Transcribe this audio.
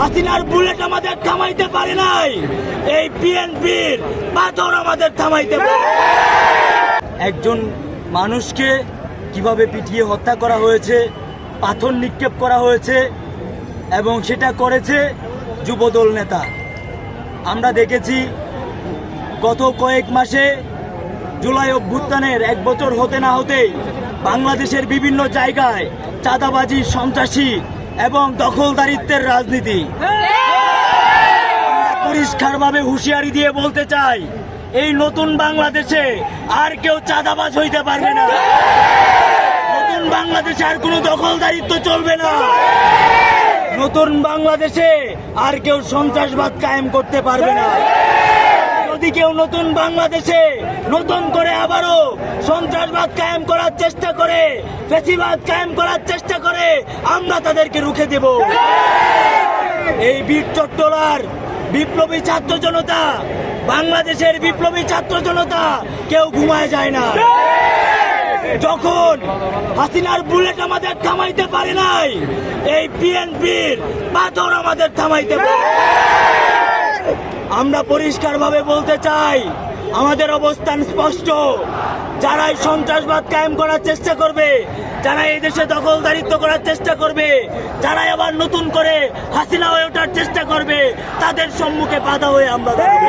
হাসিনার বুলেট আমাদের থামাইতে পারে নাই। এই বিএনপির পাথর আমাদের থামাইতে পারে একজন মানুষকে কীভাবে পিটিয়ে হত্যা করা হয়েছে, পাথর নিক্ষেপ করা হয়েছে এবং সেটা করেছে যুবদল নেতা। আমরা দেখেছি গত কয়েক মাসে জুলাই অভ্যুত্থানের এক বছর হতে না হতেই বাংলাদেশের বিভিন্ন জায়গায় চাঁদাবাজি, সন্ত্রাসী এবং দখলদারিত্বের রাজনীতি। পরিষ্কারভাবে হুঁশিয়ারি দিয়ে বলতে চাই, এই নতুন বাংলাদেশে আর কেউ চাঁদাবাজ হইতে পারবে না। নতুন বাংলাদেশে আর কোনো দখলদারিত্ব চলবে না। নতুন বাংলাদেশে আর কেউ সন্ত্রাসবাদ কায়েম করতে পারবে না। কেউ নতুন বাংলাদেশে নতুন করে আবারও সন্ত্রাসবাদ কায়েম করার চেষ্টা করে, ফেসিবাদ কায়েম করার চেষ্টা করে, আমরা তাদেরকে রুখে দেব। এই বীর চট্টলার বিপ্লবী ছাত্র জনতা, বাংলাদেশের বিপ্লবী ছাত্র জনতা কেউ ঘুমায় যায় না। যখন হাসিনার বুলেট আমাদের থামাইতে পারে নাই, এই বিএনপির পাথর আমাদের থামাইতে পারে আমরা পরিষ্কারভাবে বলতে চাই, আমাদের অবস্থান স্পষ্ট। যারাই সন্ত্রাসবাদ কায়েম করার চেষ্টা করবে যারা এই দেশে দখলদারিত্ব করার চেষ্টা করবে যারা আবার নতুন করে হাসিনা হয়ে ওঠার চেষ্টা করবে, তাদের সম্মুখে বাধা হয়ে আমরা দাঁড়াবো।